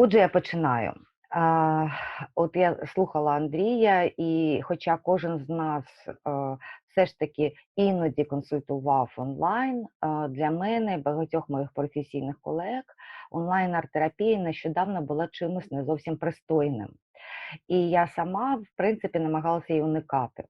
Отже, я починаю. От я слухала Андрія, і хоча кожен з нас е, все ж таки іноді консультував онлайн, е, для мене і багатьох моїх професійних колег онлайн-арт-терапія нещодавно була чимось не зовсім пристойним. І я сама, в принципі, намагалася її уникати.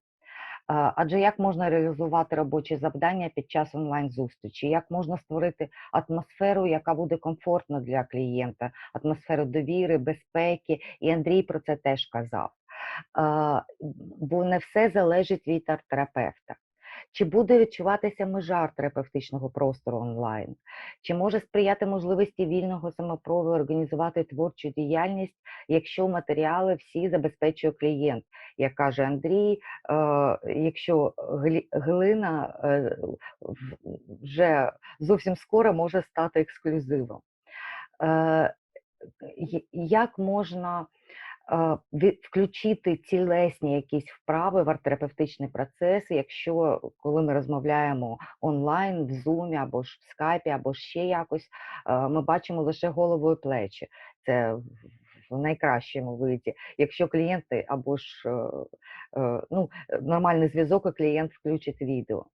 Адже як можна реалізувати робочі завдання під час онлайн-зустрічі? Як можна створити атмосферу, яка буде комфортна для клієнта, атмосферу довіри, безпеки? І Андрій про це теж казав. Бо не все залежить від арт-терапевта. Чи буде відчуватися межа терапевтичного простору онлайн? Чи може сприяти можливості вільного самопрову організувати творчу діяльність, якщо матеріали всі забезпечує клієнт? Як каже Андрій, е, якщо глина е, вже зовсім скоро може стати ексклюзивом. Е, Як можна включити цілесні якісь вправи в арт-терапевтичний процес, якщо коли ми розмовляємо онлайн, в Zoom або ж в скайпі, або ще якось, ми бачимо лише голову і плечі. Це в- найкращому виді. Якщо клієнти або ж е, е, ну, нормальний зв'язок, і клієнт включить відео.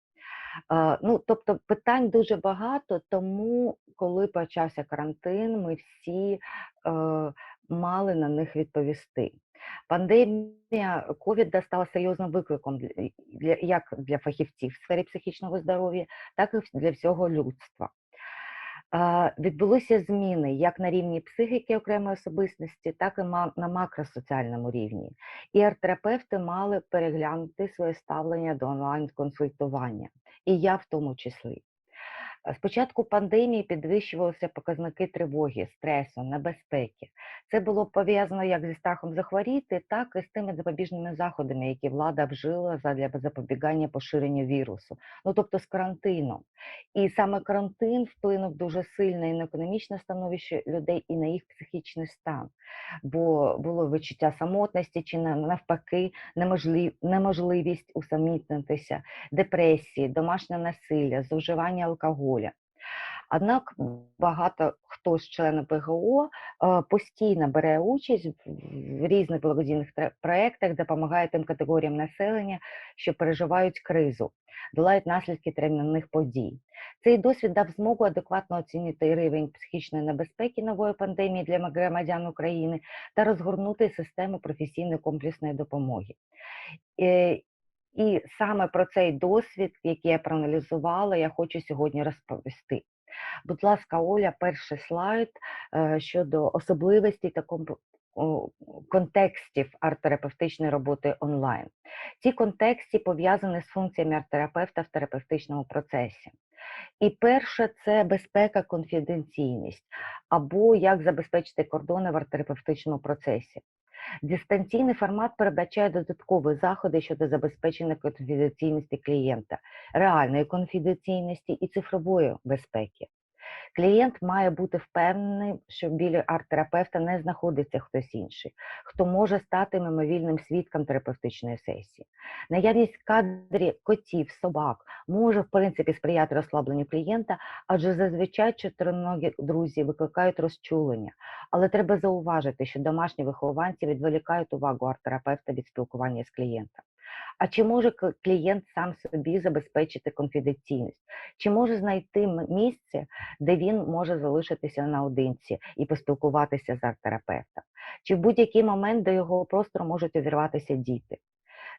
Ну, тобто питань дуже багато, тому коли почався карантин, ми всі е, мали на них відповісти. Пандемія ковіда стала серйозним викликом для, як для фахівців в сфері психічного здоров'я, так і для всього людства. Відбулися зміни як на рівні психіки окремої особистості, так і на макросоціальному рівні. І арт-терапевти мали переглянути своє ставлення до онлайн-консультування, і я в тому числі. З початку пандемії підвищувалися показники тривоги, стресу, небезпеки. Це було пов'язано як зі страхом захворіти, так і з тими запобіжними заходами, які влада вжила задля запобігання поширенню вірусу, ну тобто з карантином. І саме карантин вплинув дуже сильно і на економічне становище людей, і на їх психічний стан. Бо було відчуття самотності чи на- навпаки неможливість усамітнитися, депресії, домашнє насилля, зловживання алкоголя. Однак багато хто з членів ПГО е, постійно бере участь в різних благодійних проєктах, допомагає тим категоріям населення, що переживають кризу, долають наслідки термінних подій. Цей досвід дав змогу адекватно оцінити рівень психічної небезпеки нової пандемії для громадян України та розгорнути систему професійної комплексної допомоги. І саме про цей досвід, який я проаналізувала, я хочу сьогодні розповісти. Будь ласка, Оля, перший слайд е, щодо особливостей та контекстів арт-терапевтичної роботи онлайн. Ці контексти пов'язані з функціями арт-терапевта в терапевтичному процесі. І перше це безпека, конфіденційність, або як забезпечити кордони в арт-терапевтичному процесі. Дистанційний формат передбачає додаткові заходи щодо забезпечення конфіденційності клієнта, реальної конфіденційності і цифрової безпеки. Клієнт має бути впевнений, що біля арт-терапевта не знаходиться хтось інший, хто може стати мимовільним свідком терапевтичної сесії. Наявність в кадрі котів, собак може в принципі сприяти розслабленню клієнта, адже зазвичай чотириногі друзі викликають розчулення. Але треба зауважити, що домашні вихованці відволікають увагу арт-терапевта від спілкування з клієнтом. А чи може клієнт сам собі забезпечити конфіденційність? Чи може знайти місце, де він може залишитися наодинці і поспілкуватися з арт-терапевтом? Чи в будь-який момент до його простору можуть увірватися діти?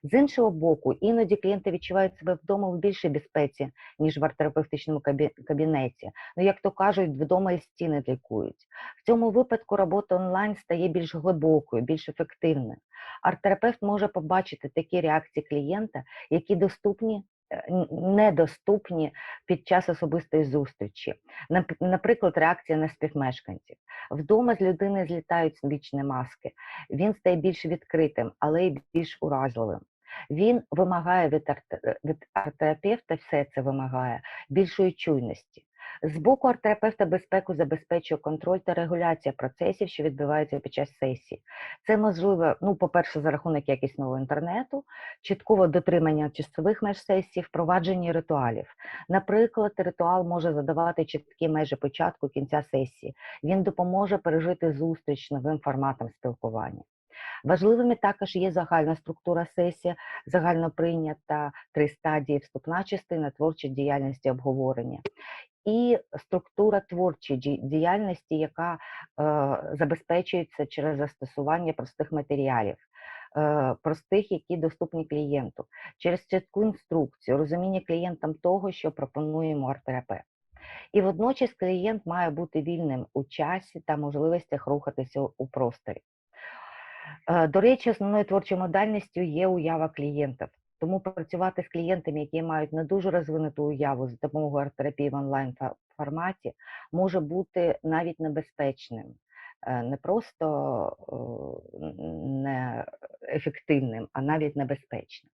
З іншого боку, іноді клієнти відчувають себе вдома в більшій безпеці, ніж в арт-терапевтичному кабінеті. Ну, як то кажуть, вдома і стіни лікують. В цьому випадку робота онлайн стає більш глибокою, більш ефективною. Арт-терапевт може побачити такі реакції клієнта, які доступні. Е, Недоступні під час особистої зустрічі, Нап- наприклад, реакція на співмешканців. Вдома з людини злітають вічні маски. Він стає більш відкритим, але й більш уразливим. Він вимагає від арт- від арт-терапевта, все це вимагає більшої чуйності. З боку арт-терапевта безпеку забезпечує контроль та регуляція процесів, що відбуваються під час сесії. Це можливо, ну, по-перше, за рахунок якісного інтернету, чіткого дотримання часових меж сесії, впровадження ритуалів. Наприклад, ритуал може задавати чіткі межі початку кінця сесії. Він допоможе пережити зустріч новим форматом спілкування. Важливими також є загальна структура сесії, загально прийнята три стадії, вступна частина, творча діяльність і обговорення. І структура творчої діяльності, яка е, забезпечується через застосування простих матеріалів, е, простих, які доступні клієнту, через чітку інструкцію, розуміння клієнтам того, що пропонує йому арт-терапевт. І водночас клієнт має бути вільним у часі та можливостях рухатися у- у просторі. Е, До речі, основною творчою модальністю є уява клієнтів. Тому працювати з клієнтами, які мають не дуже розвинуту уяву за допомогою арт-терапії в онлайн форматі, може бути навіть небезпечним, Е, не просто неефективним, а навіть небезпечним.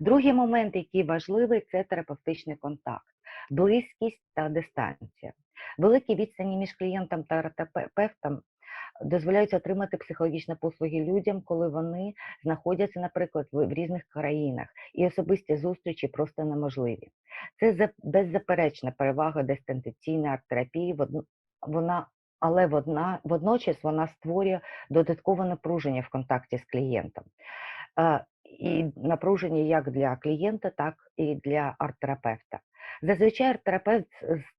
Другий момент, який важливий, це терапевтичний контакт, близькість та дистанція. Великі відстані між клієнтом та терапевтом дозволяють отримати психологічні послуги людям, коли вони знаходяться, наприклад, в різних країнах, і особисті зустрічі просто неможливі. Це за- беззаперечна перевага дистанційної арт-терапії, вона, але водна, водночас вона створює додаткове напруження в контакті з клієнтом. Е, І напруження як для клієнта, так і для арт-терапевта. Зазвичай арт-терапевт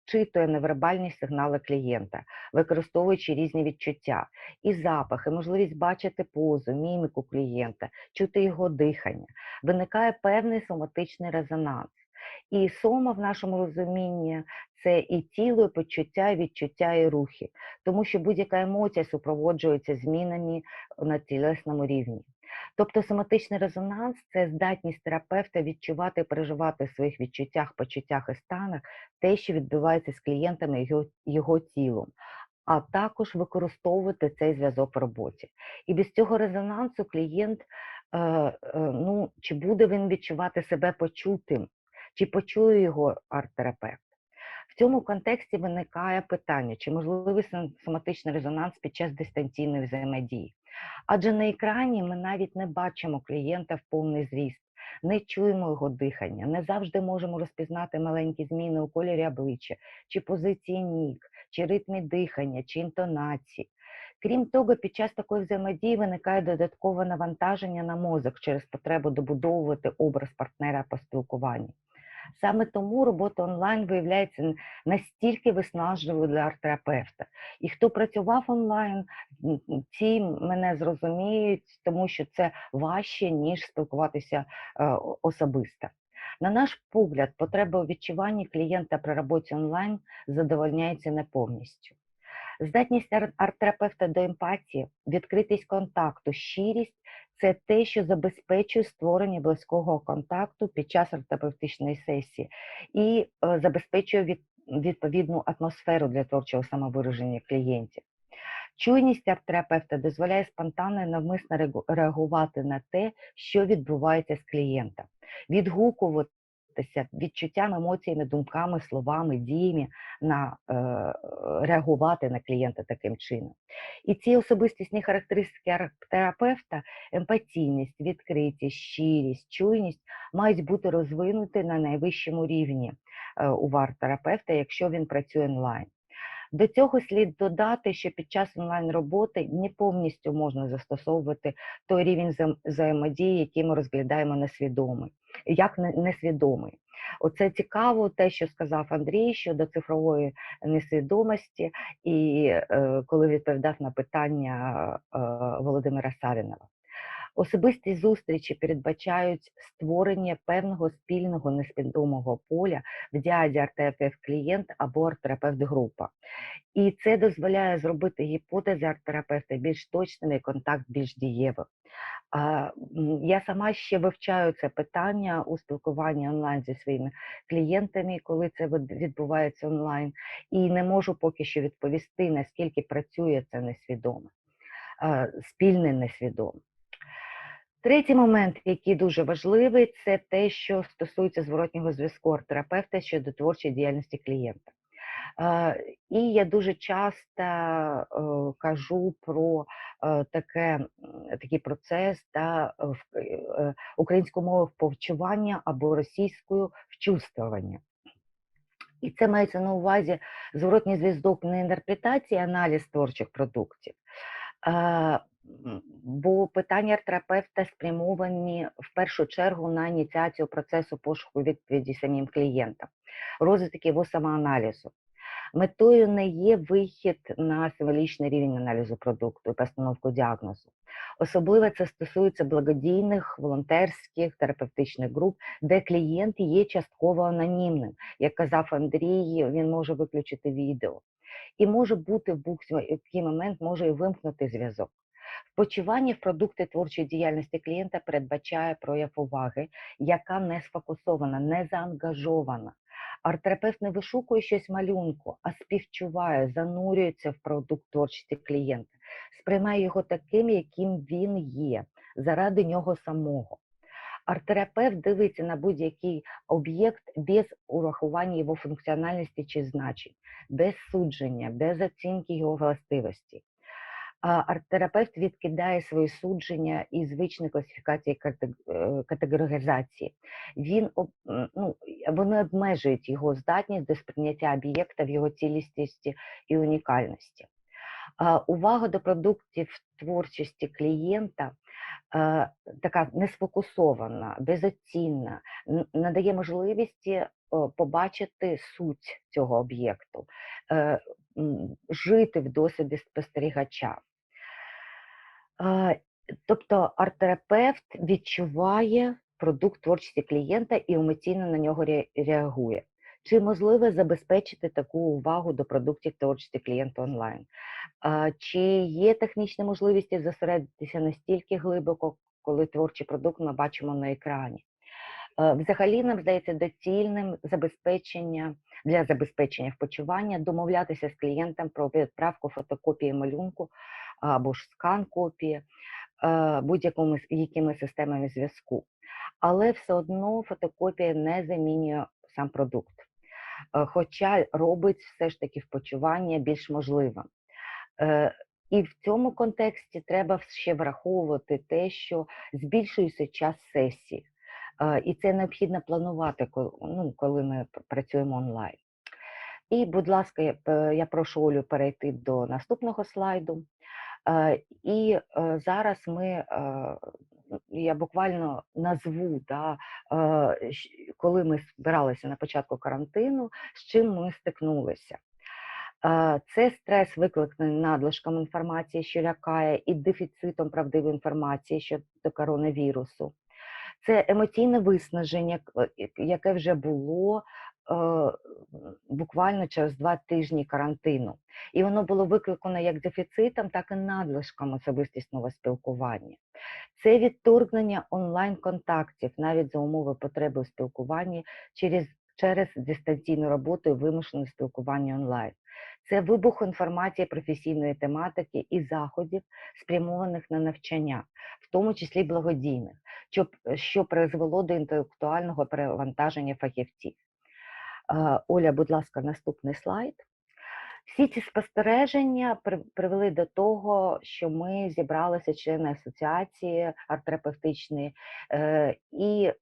зчитує невербальні сигнали клієнта, використовуючи різні відчуття, і запах, і можливість бачити позу, міміку клієнта, чути його дихання. Виникає певний соматичний резонанс. І сома в нашому розумінні це і тіло, і почуття, і відчуття, і рухи, тому що будь-яка емоція супроводжується змінами на тілесному рівні. Тобто соматичний резонанс це здатність терапевта відчувати і переживати в своїх відчуттях, почуттях і станах те, що відбувається з клієнтами його, його тілом, а також використовувати цей зв'язок в роботі. І без цього резонансу клієнт, е, е, ну, чи буде він відчувати себе почутим, чи почує його арт-терапевт. В цьому контексті виникає питання, чи можливий сом- соматичний резонанс під час дистанційної взаємодії. Адже на екрані ми навіть не бачимо клієнта в повний зріст, не чуємо його дихання, не завжди можемо розпізнати маленькі зміни у кольорі обличчя, чи позиції ніг, чи ритмі дихання, чи інтонації. Крім того, під час такої взаємодії виникає додаткове навантаження на мозок через потребу добудовувати образ партнера по спілкуванню. Саме тому робота онлайн виявляється настільки виснажливою для арт-терапевта. І хто працював онлайн, ті мене зрозуміють, тому що це важче, ніж спілкуватися е, особисто. На наш погляд, потреба у відчуванні клієнта при роботі онлайн задовольняється не повністю. Здатність ар- арт-терапевта до емпатії, відкритість контакту, щирість це те, що забезпечує створення близького контакту під час арт-терапевтичної сесії і е, забезпечує від, відповідну атмосферу для творчого самовираження клієнтів. Чуйність арт-терапевта дозволяє спонтанно і навмисно реагувати на те, що відбувається з клієнтом, відгукуватися відчуттями, емоціями, думками, словами, діями на е, реагувати на клієнта таким чином. І ці особистісні характеристики арт-терапевта, емпатійність, відкритість, щирість, чуйність мають бути розвинуті на найвищому рівні е, у вар терапевта, якщо він працює онлайн. До цього слід додати, що під час онлайн роботи не повністю можна застосовувати той рівень взаємодії, який ми розглядаємо несвідомий, як несвідомий. Оце цікаво, те, що сказав Андрій щодо цифрової несвідомості, і е, коли відповідав на питання е, Володимира Савінова. Особисті зустрічі передбачають створення певного спільного несвідомого поля в діаді арт-терапевт-клієнт або арт-терапевт-група. І це дозволяє зробити гіпотези арт-терапевта більш точними і контакт більш дієвим. Я сама ще вивчаю це питання у спілкуванні онлайн зі своїми клієнтами, коли це відбувається онлайн, і не можу поки що відповісти, наскільки працює це несвідоме, спільне несвідоме. Третій момент, який дуже важливий, це те, що стосується зворотнього зв'язку арт-терапевта щодо творчої діяльності клієнта. І я дуже часто е, кажу про е, таке, такий процес та, е, українською мовою вповчування або російською вчувствування. І це мається на увазі зворотній зв'язок не інтерпретації, а аналіз творчих продуктів. Бо питання арт-терапевта спрямовані в першу чергу на ініціацію процесу пошуку відповіді самим клієнтам, розвиток його самоаналізу. Метою не є вихід на символічний рівень аналізу продукту і постановку діагнозу. Особливо це стосується благодійних, волонтерських, терапевтичних груп, де клієнт є частково анонімним. Як казав Андрій, він може виключити відео. І може бути в будь-який момент може і вимкнути зв'язок. Впочивання в продукти творчої діяльності клієнта передбачає прояв уваги, яка не сфокусована, не заангажована. Арт-терапевт не вишукує щось малюнку, а співчуває, занурюється в продукт творчості клієнта, сприймає його таким, яким він є, заради нього самого. Арт-терапевт дивиться на будь-який об'єкт без урахування його функціональності чи значень, без судження, без оцінки його властивості. Арт-терапевт відкидає свої судження і звичні класифікації е, категоризації. Він ну, вони обмежують його здатність до сприйняття об'єкта в його цілісності і унікальності. Увага до продуктів творчості клієнта е, така несфокусована, безоцінна, надає можливості е, побачити суть цього об'єкту, е, жити в досвіді спостерігача. Тобто арт-терапевт відчуває продукт творчості клієнта і емоційно на нього реагує. Чи можливо забезпечити таку увагу до продуктів творчості клієнта онлайн? Чи є технічні можливості зосередитися настільки глибоко, коли творчий продукт ми бачимо на екрані? Взагалі, нам здається доцільним забезпечення для забезпечення впочивання домовлятися з клієнтом про відправку фотокопії малюнку або ж скан копії е, будь-якими якими системами зв'язку. Але все одно фотокопія не замінює сам продукт, е, хоча робить все ж таки впочування більш можливим. Е, І в цьому контексті треба ще враховувати те, що збільшується час сесії, і це необхідно планувати, ну, коли ми працюємо онлайн. І, будь ласка, я прошу Олю перейти до наступного слайду. І е, зараз ми, е, я буквально назву, да, коли ми збиралися на початку карантину, з чим ми стикнулися. Це стрес, викликаний надлишком інформації, що лякає, і дефіцитом правдивої інформації щодо коронавірусу. Це емоційне виснаження, яке вже було буквально через два тижні карантину. І воно було викликано як дефіцитом, так і надлишком особистісного спілкування. Це відторгнення онлайн-контактів, навіть за умови потреби у спілкуванні через, через дистанційну роботу і вимушене спілкування онлайн. Це вибух інформації професійної тематики і заходів, спрямованих на навчання, в тому числі благодійних, що призвело до інтелектуального перевантаження фахівців. Оля, будь ласка, наступний слайд. Всі ці спостереження привели до того, що ми зібралися члени асоціації арт-терапевтичної е, і е,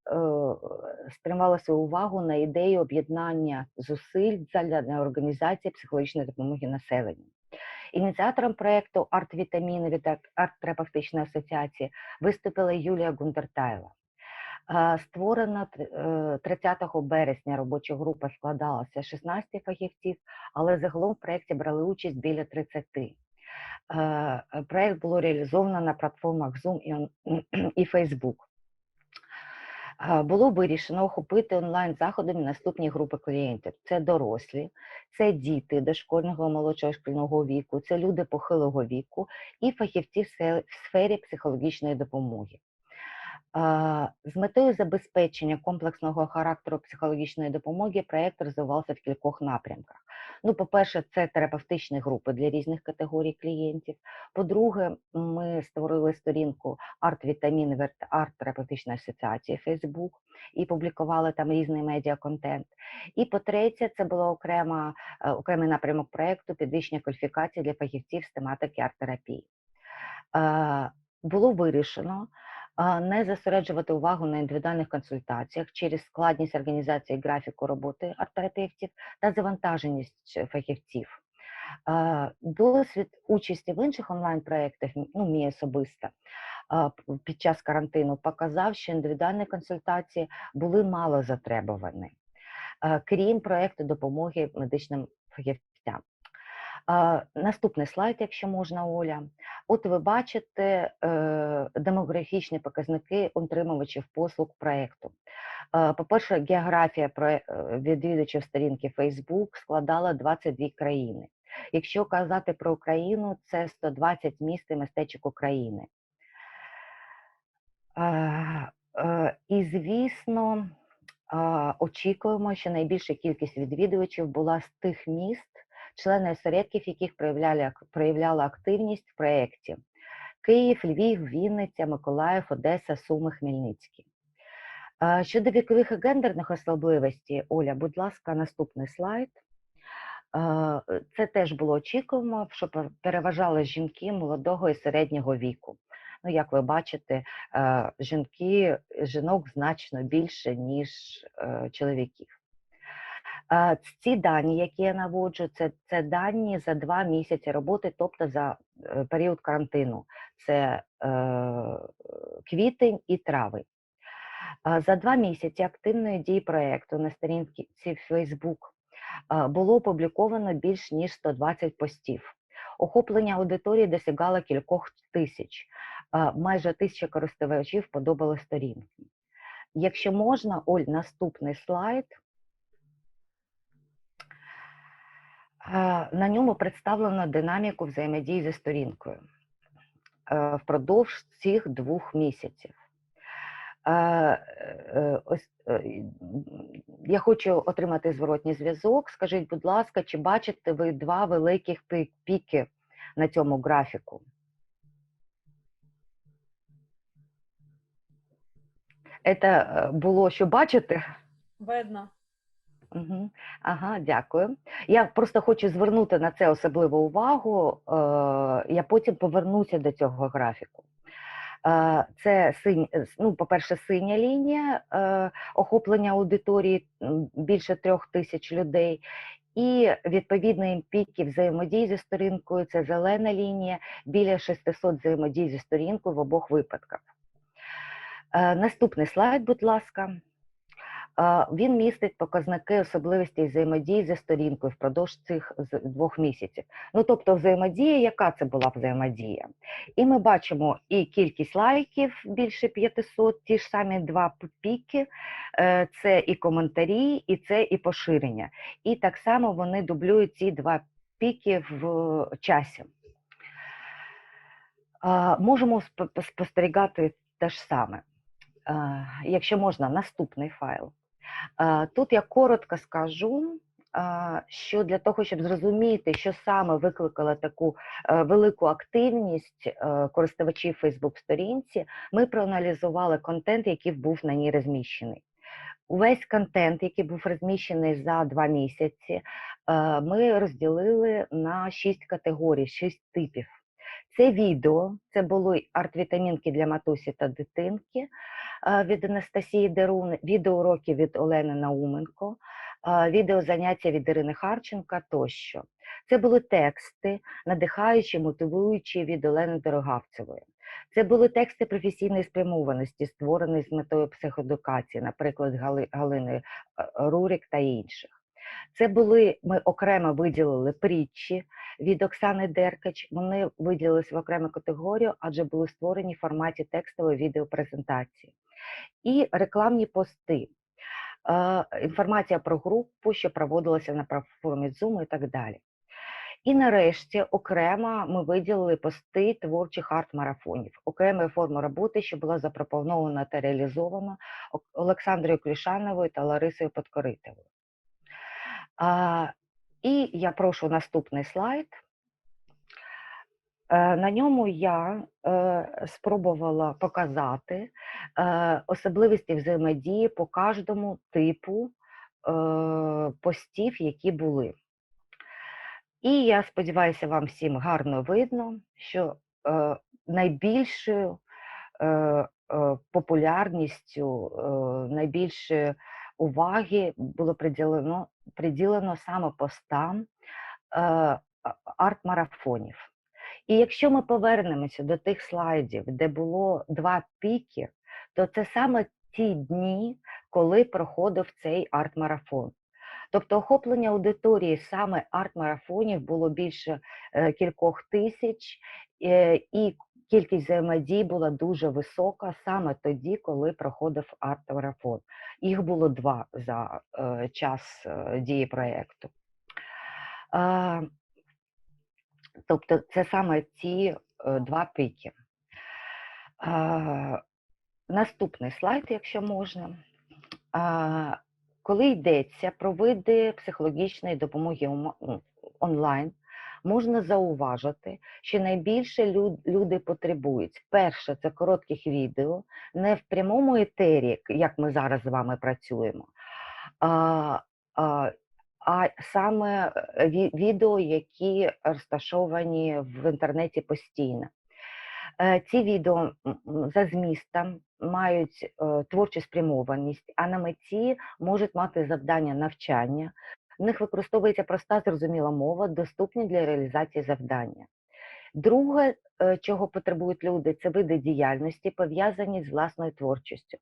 спрямували свою увагу на ідею об'єднання зусиль для організації психологічної допомоги населенню. Ініціатором проєкту «Арт-вітаміни» від Ар- арт-терапевтичної асоціації виступила Юлія Гундертайла. Е, Створена е, 30 березня робоча група складалася 16 фахівців, але загалом в проєкті брали участь біля 30. Е, е, Проєкт було реалізовано на платформах Zoom і Facebook. Е, Було вирішено охопити онлайн-заходами наступні групи клієнтів: це дорослі, це діти дошкільного молодшого шкільного віку, це люди похилого віку і фахівці в сфері психологічної допомоги. З метою забезпечення комплексного характеру психологічної допомоги проєкт розвивався в кількох напрямках. Ну, по-перше, це терапевтичні групи для різних категорій клієнтів. По-друге, ми створили сторінку Арт Вітамін від Арт Терапевтичної асоціації Facebook і публікували там різний медіаконтент. І по-третє, це було окрема, е, окремий напрямок проєкту підвищення кваліфікації для фахівців з тематики арт-терапії. Е, Було вирішено не зосереджувати увагу на індивідуальних консультаціях через складність організації графіку роботи арт-терапевтів та завантаженість фахівців. Досвід участі в інших онлайн-проєктах, ну, мій особисто, під час карантину показав, що індивідуальні консультації були мало затребувані, крім проєкту допомоги медичним фахівцям. Наступний слайд, якщо можна, Оля. От ви бачите е, демографічні показники отримувачів послуг проєкту. Е, По-перше, географія е, відвідувачів сторінки Facebook складала 22 країни. Якщо казати про Україну, це 120 міст і містечок України. І, звісно, очікуємо, що найбільша кількість відвідувачів була з тих міст, члени осередків, яких проявляли, проявляла активність в проєкті. Київ, Львів, Вінниця, Миколаїв, Одеса, Суми, Хмельницький. Щодо вікових і гендерних особливостей, Оля, будь ласка, наступний слайд. Це теж було очікуємо, що переважали жінки молодого і середнього віку. Ну, як ви бачите, жінки, жінок значно більше, ніж е, чоловіків. Ці дані, які я наводжу, це, це дані за два місяці роботи, тобто за е, період карантину. Це е, квітень і травень. За два місяці активної дії проєкту на сторінці Facebook було опубліковано більш ніж 120 постів. Охоплення аудиторії досягало кількох тисяч. Майже тисяча користувачів подобали сторінки. Якщо можна, Оль, наступний слайд. А, На ньому представлено динаміку взаємодії зі сторінкою е, впродовж цих двох місяців. Е, Ось е, я хочу отримати зворотній зв'язок. Скажіть, будь ласка, чи бачите ви два великих піки на цьому графіку? Це було що бачите? Видно. Угу. Ага, дякую. Я просто хочу звернути на це особливу увагу. Е, я потім повернуся до цього графіку. Е, це синь, е, ну, по-перше, синя лінія е, охоплення аудиторії більше трьох тисяч людей. І відповідно піки взаємодії зі сторінкою це зелена лінія, біля 600 взаємодій зі сторінкою в обох випадках. Е, Наступний слайд, будь ласка. Він містить показники особливостей взаємодії зі сторінкою впродовж цих двох місяців. Ну, тобто, взаємодія, яка це була взаємодія? І ми бачимо і кількість лайків більше 500, ті ж самі два піки, е, це і коментарі, і це і поширення. І так само вони дублюють ці два піки в часі. Е, Можемо спостерігати те ж саме. Якщо можна, наступний файл. Е, Тут я коротко скажу, що для того, щоб зрозуміти, що саме викликало таку е, велику активність користувачів Facebook сторінці, ми проаналізували контент, який був на ній розміщений. Увесь контент, який був розміщений за два місяці, е, ми розділили на шість категорій, шість типів. Це відео, це були арт-вітамінки для матусі та дитинки від Анастасії Дерун, відеоуроки від Олени Науменко, відеозаняття від Ірини Харченка тощо. Це були тексти, надихаючі, мотивуючі від Олени Дорогавцевої. Це були тексти професійної спрямованості, створені з метою психоедукації, наприклад, Гали- Галини Рурик та інших. Це були, ми окремо виділили притчі від Оксани Деркач. Вони виділились в окрему категорію, адже були створені в форматі текстової відеопрезентації. І рекламні пости. Е, Інформація про групу, що проводилася на платформі Zoom і так далі. І нарешті окремо ми виділили пости творчих арт-марафонів, окремою форму роботи, що була запропонована та реалізована Олександрою Клішановою та Ларисою Подкоритовою. І я прошу наступний слайд. Е, На ньому я е, спробувала показати е, особливості взаємодії по кожному типу постів, які були. І я сподіваюся, вам всім гарно видно, що е, найбільшою е, е, популярністю, найбільше уваги було приділено, приділено саме постам а- арт-марафонів. І якщо ми повернемося до тих слайдів, де було два піки, то це саме ті дні, коли проходив цей арт-марафон. Тобто охоплення аудиторії саме арт-марафонів було більше е, кількох тисяч, е, і кількість взаємодій була дуже висока саме тоді, коли проходив арт-марафон. Їх було два за е, час е, дії проєкту. Тобто це саме ці е, два піки. Наступний слайд, якщо можна. Коли йдеться про види психологічної допомоги онлайн, можна зауважити, що найбільше лю- люди потребують. Перше, це коротких відео, не в прямому етері, як ми зараз з вами працюємо, а, а, а саме е, відео, які розташовані в інтернеті постійно. Е, Ці відео за змістом мають е, творчу спрямованість, а на меті можуть мати завдання навчання. В них використовується проста зрозуміла мова, доступні для реалізації завдання. Друге, е, чого потребують люди, це види діяльності, пов'язані з власною творчістю.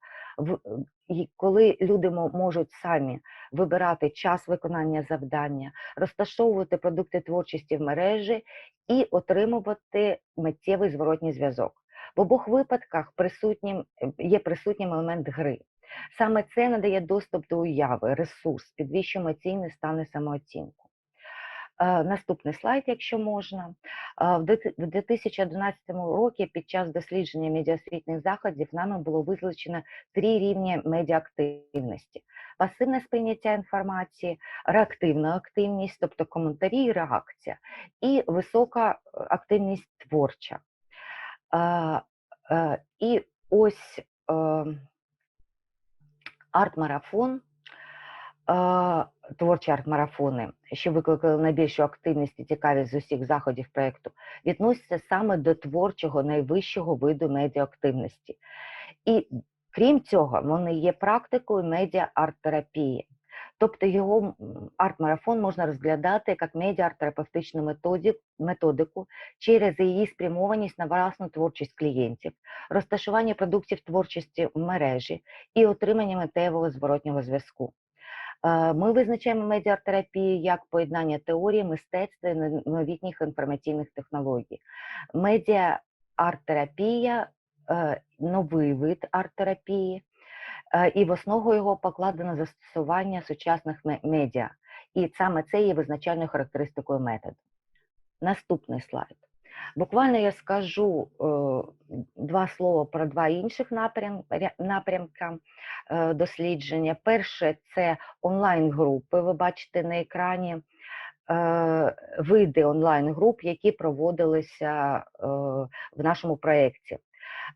Коли люди можуть самі вибирати час виконання завдання, розташовувати продукти творчості в мережі і отримувати миттєвий зворотній зв'язок. В обох випадках присутнім, е, є присутнім елемент гри. Саме це надає доступ до уяви, ресурс, підвищує емоційний стан і самооцінку. Е, Наступний слайд, якщо можна. Е, В дити- 2011 році під час дослідження медіаосвітніх заходів нами було визначено три рівні медіаактивності: пасивне сприйняття інформації, реактивна активність, тобто коментарі і реакція, і висока е, активність творча. І ось арт-марафон, е, творчі арт-марафони, що викликали найбільшу активність і цікавість з усіх заходів проєкту, відносяться саме до творчого найвищого виду медіаактивності. І крім цього, вони є практикою медіа-арт-терапії. Тобто його арт-марафон можна розглядати як медіа-арт-терапевтичну методику через її спрямованість на власну творчість клієнтів, розташування продуктів творчості в мережі і отримання метеєвого зворотнього зв'язку. Е, Ми визначаємо медіартерапію як поєднання теорії, мистецтва і новітніх інформаційних технологій. Медіа-арт-терапія е, новий вид арт-терапії, і в основу його покладено застосування сучасних медіа. І саме це є визначальною характеристикою методу. Наступний слайд. Буквально я скажу е, два слова про два інших напрям, напрямка е, дослідження. Перше це онлайн-групи. Ви бачите на екрані е, види онлайн-груп, які проводилися е, в нашому проєкті.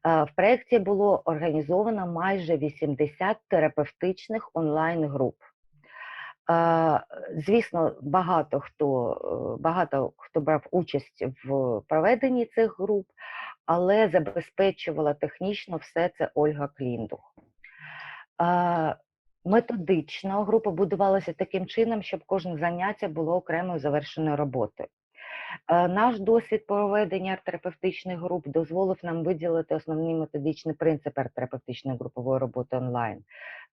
Е, В проєкті було організовано майже 80 терапевтичних онлайн-груп. Е, Звісно, багато хто, е, багато хто брав участь в проведенні цих груп, але забезпечувала технічно все це Ольга Кліндух. Методично група будувалася таким чином, щоб кожне заняття було окремою завершеною роботою. Е, Наш досвід проведення арт-терапевтичних груп дозволив нам виділити основні методичні принципи арт-терапевтичної групової роботи онлайн.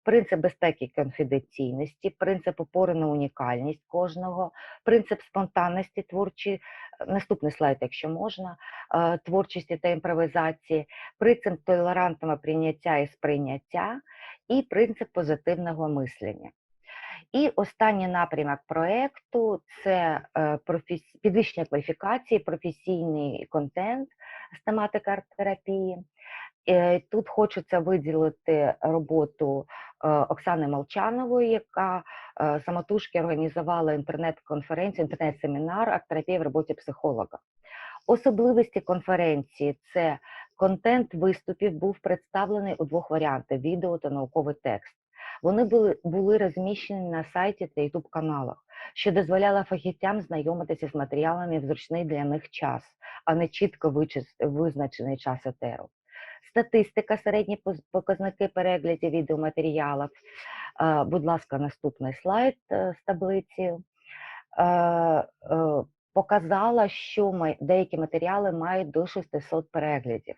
Принцип безпеки і конфіденційності, принцип опори на унікальність кожного, принцип спонтанності творчі, наступний слайд, якщо можна, е, творчості та імпровізації, принцип толерантного прийняття і сприйняття і принцип позитивного мислення. І останній напрямок проекту це е, підвищення кваліфікації, професійний контент з тематики арт-терапії. Е, Тут хочеться виділити роботу е, Оксани Молчанової, яка самотужки організувала інтернет-конференцію, інтернет-семінар арт-терапії в роботі психолога. Особливості конференції це контент виступів був представлений у двох варіантах: відео та науковий текст. Вони були, були розміщені на сайті та youtube каналах, що дозволяло фахівцям знайомитися з матеріалами в зручний для них час, а не чітко визначений час етеру. Статистика, середні показники переглядів відеоматеріалів. Е, Будь ласка, наступний слайд е, з таблицею. Е, Показала, що деякі матеріали мають до 600 переглядів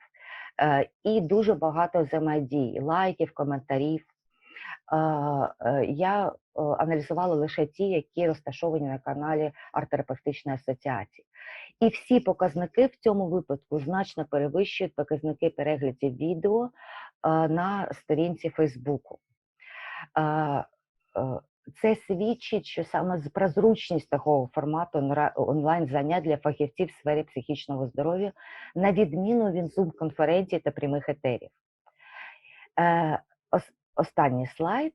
і дуже багато взаємодій, лайків, коментарів. Е, е, Я е, аналізувала лише ті, які розташовані на каналі арт-терапевтичної асоціації. І всі показники в цьому випадку значно перевищують показники переглядів відео е, на сторінці Фейсбуку. Е, е, Це свідчить, що саме про зручність такого формату онра- онлайн-занять для фахівців в сфері психічного здоров'я, на відміну від зум-конференцій та прямих етерів. Ос- Останній слайд.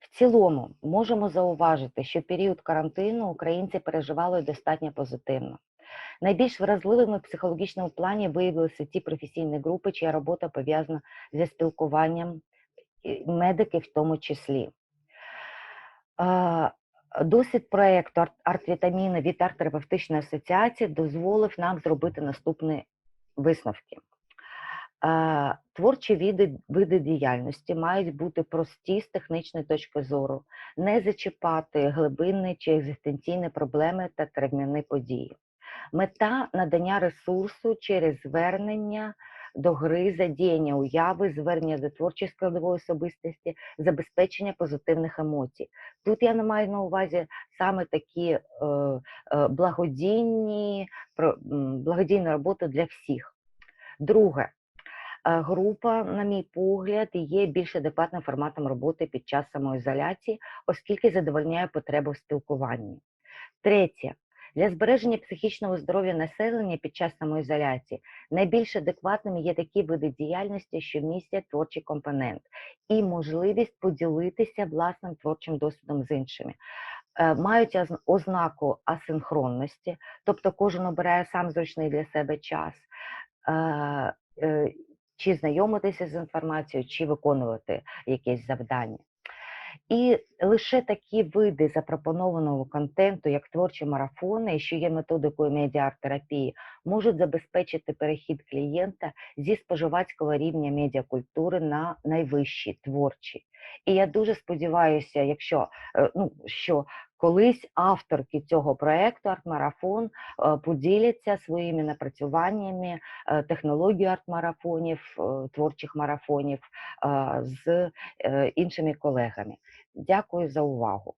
В цілому можемо зауважити, що період карантину українці переживали достатньо позитивно. Найбільш вразливими в психологічному плані виявилися ті професійні групи, чия робота пов'язана зі спілкуванням, медики в тому числі. Досвід проєкту «Арт- «Арт-вітаміни» від арт-терапевтичної асоціації дозволив нам зробити наступні висновки. Творчі види, види діяльності мають бути прості з технічної точки зору, не зачіпати глибинні чи екзистенційні проблеми та терміни події. Мета надання ресурсу через звернення до гри, задіяння уяви, звернення до творчої складової особистості, забезпечення позитивних емоцій. Тут я не маю на увазі саме такі е, е, благодійні, про, благодійну для всіх. Друге, Група, на мій погляд, є більш адекватним форматом роботи під час самоізоляції, оскільки задовольняє потребу в спілкуванні. Третє. Для збереження психічного здоров'я населення під час самоізоляції найбільш адекватними є такі види діяльності, що містять творчий компонент і можливість поділитися власним творчим досвідом з іншими. Е, Мають ознаку асинхронності, тобто кожен обирає сам зручний для себе час. Чи знайомитися з інформацією, чи виконувати якесь завдання. І лише такі види запропонованого контенту, як творчі марафони, що є методикою медіарт-терапії, можуть забезпечити перехід клієнта зі споживацького рівня медіакультури на найвищий творчий. І я дуже сподіваюся, якщо е, ну, що колись авторки цього проекту арт-марафон е, поділяться своїми напрацюваннями технологією технологію арт-марафонів, е, творчих марафонів е, з е, іншими колегами. Дякую за увагу.